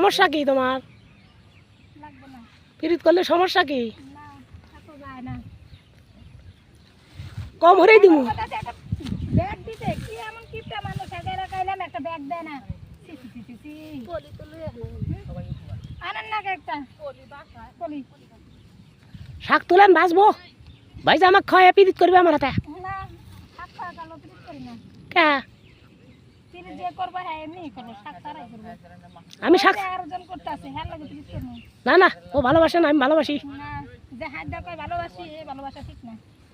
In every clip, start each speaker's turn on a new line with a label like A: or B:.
A: সমস্যা কি তোমার? পিরিত করলে সমস্যা কি? কম
B: একটা কলি
A: শাক তুলেন বাঁচবো। ভাই যে আমাকে খাওয়া পিরিত করবে আমার হাতে। কে? আমি শাক
B: হ্যাঁ
A: না না ও ভালোবাসে না আমি ভালোবাসি।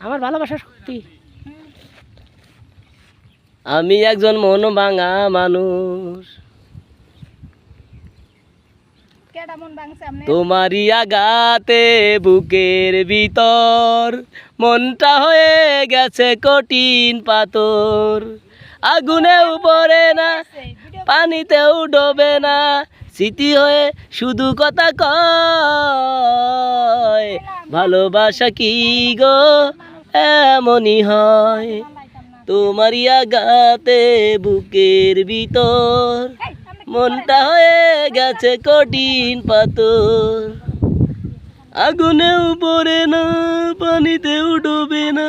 A: আমার ভালোবাসা সত্যি।
C: আমি একজন মন ভাঙা মানুষ
B: মন
C: তোমারই আগাতে বুকের ভিতর মনটা হয়ে গেছে কঠিন পাথর। আগুনেও পড়ে না, পানিতেও ডোবে না, স্মৃতি হয়ে শুধু কথা কয়, ভালোবাসা কি গো? এমনই হয়, তোমারই আগাতে বুকের ভিতর, মনটা হয়ে গেছে কঠিন পাথর। আগুনেও পড়ে না, পানিতেও ডোবে না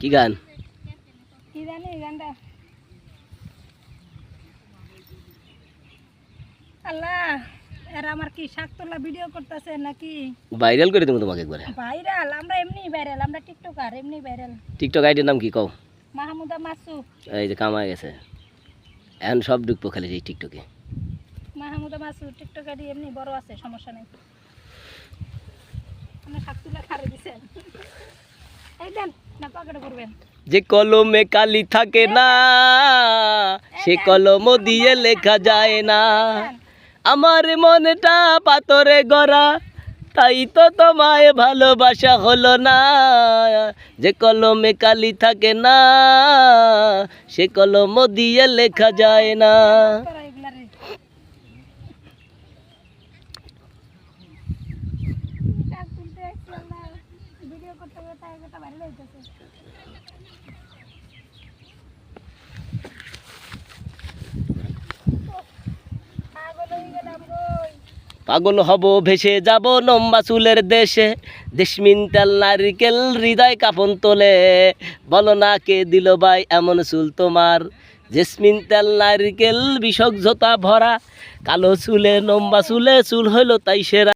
C: কি
B: গান?
C: কি
B: জানি গানটা। আল্লাহ এরা আমার কি শাক তোলা ভিডিও করতেছে নাকি?
C: ভাইরাল করে দেবো তোমাকে একবারে।
B: ভাইরাল আমরা এমনি ভাইরাল আমরা টিকটকার এমনি ভাইরাল
C: টিকটক আইডির নাম কি কও?
B: মাহমুদা মাসু
C: এই যে কামায় গেছে। এখন সব ঢুকবো খালি এই টিকটকে
B: মাহমুদা মাসু টিকটকারি এমনি বড় আছে সমস্যা নেই। আপনি শাক তুলে খারে দিছেন। এই দেন
C: যে কলমে কালি থাকে না সে কলম দিয়ে লেখা যায় না। আমার মনটা পাথরে গড়া তাই তো তোমায় ভালোবাসা হলো না। যে কলমে কালি থাকে না সে কলম দিয়ে লেখা যায় না
B: করা এগুলারে শাক তুলতে আসছিলাম না ভিডিও করতে করতে পাগল
C: হব ভেসে যাব লম্বা চুলের দেশে দেশমিন তেল নারিকেল হৃদয় কাপন তোলে। বলো না কে দিল ভাই এমন চুল তোমার? জেসমিন তেল নারিকেল বিষক ভরা, কালো চুলে লম্বা চুলে চুল হইল তাই সেরা।